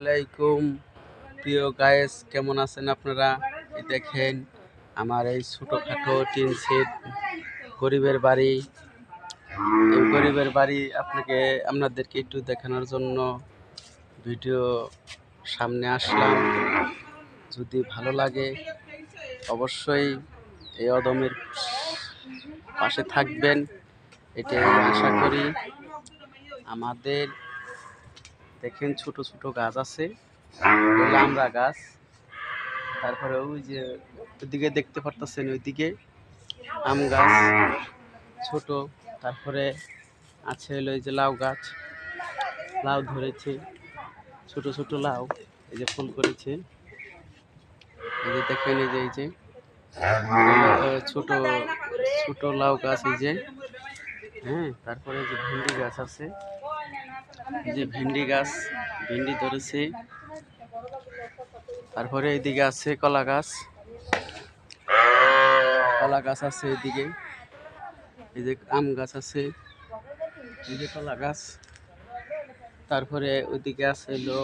আলাইকুম প্রিয় গায়েস, কেমন আছেন আপনারা? দেখেন, আমার এই ছোটোখাটো টিন সেট গরিবের বাড়ি। এই গরিবের বাড়ি আপনাকে, আপনাদেরকে একটু দেখানোর জন্য ভিডিও সামনে আসলাম। যদি ভালো লাগে, অবশ্যই এই অদমের পাশে থাকবেন। এটাই আশা করি। আমাদের দেখেন ছোট ছোট গাছ আছে আমরা গাছ। তারপরে ওই যে ওইদিকে দেখতে পারতেছেন ওইদিকে আম গাছ ছোট। তারপরে আছে হলো এই যে লাউ গাছ লাউ ধরেছে ছোট ছোট লাউ এই যে ফুল করেছে। এই যে দেখেন এই যে এই যে ছোট ছোট লাউ গাছ এই যে। হ্যাঁ তারপরে যে ভেন্ডি গাছ আছে। যে ভেন্ডি গাছ, ভেন্ডি ধরেছে। তারপরে এইদিকে আছে কলা গাছ। কলা গাছ আছে এদিকে এই যে আম গাছ আছে। এই যে কলা গাছ। তারপরে ওইদিকে আছে হলো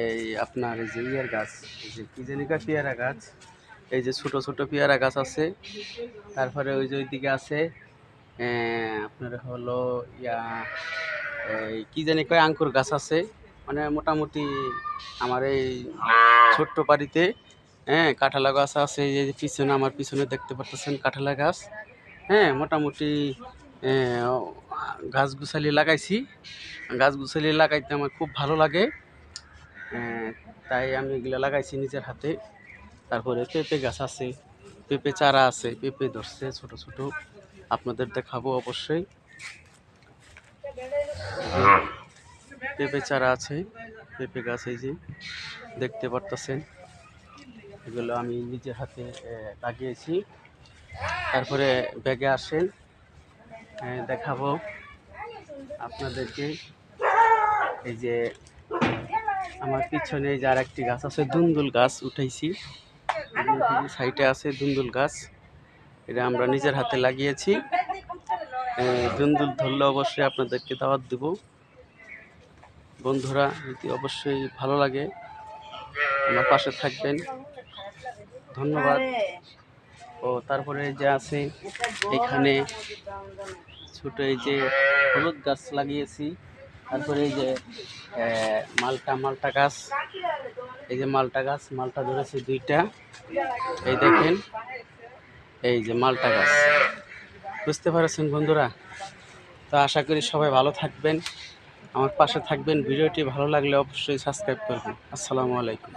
এই আপনার এই যে ইয়ার গাছ। এই যে কি জানি পেয়ারা গাছ। এই যে ছোট ছোট পেয়ারা গাছ আছে। তারপরে ওই যে ওইদিকে আছে আপনার হলো ইয়া কি জানি কয় আঙ্কুর গাছ আছে। মানে মোটামুটি আমার এই ছোট্ট বাড়িতে হ্যাঁ কাঁঠালা গাছ আছে, এই যে পিছনে আমার পিছনে দেখতে পাচ্ছেন কাঁঠালা গাছ। হ্যাঁ মোটামুটি গাছ গুছালি লাগাইছি। গাছ গুছালি লাগাইতে আমার খুব ভালো লাগে। তাই আমি এগুলো লাগাইছি নিজের হাতে। তারপরে পেঁপে গাছ আছে, পেঁপে চারা আছে, পেঁপে ধরছে ছোট ছোট। আপনাদের দেখাবো অবশ্যই। পেঁপে চারা আছে, পেঁপে গাছ এই যে, দেখতে পারতেছেন। এগুলো আমি নিজের হাতে লাগিয়েছি। তারপরে ব্যাগে আসেন দেখাবো আপনাদেরকে। এই যে, আমার পিছনে এই যে আর একটি গাছ আছে, দুন্দুল গাছ উঠাইছি। সাইডে আছে দুন্দুল গাছ। এটা আমরা নিজের হাতে লাগিয়েছি। দুন্দুল ধরলে অবশ্যই আপনাদেরকে দাওয়াত দেব। বন্ধুরা যদি অবশ্যই ভালো লাগে। আমার পাশে থাকবেন। ধন্যবাদ। ও, তারপরে যে আছে, এখানে ছোট এই যে হলুদ গাছ লাগিয়েছি। তারপরে এই যে মালটা মালটা গাছ। এই যে মালটা গাছ, মালটা ধরেছে দুইটা। এই দেখেন, এই যে মালটা গাছ। বুঝতে পারছেন বন্ধুরা? তো আশা করি সবাই ভালো থাকবেন, আমার পাশে থাকবেন। ভিডিওটি ভালো লাগলে অবশ্যই সাবস্ক্রাইব করবেন। আসসালামু আলাইকুম।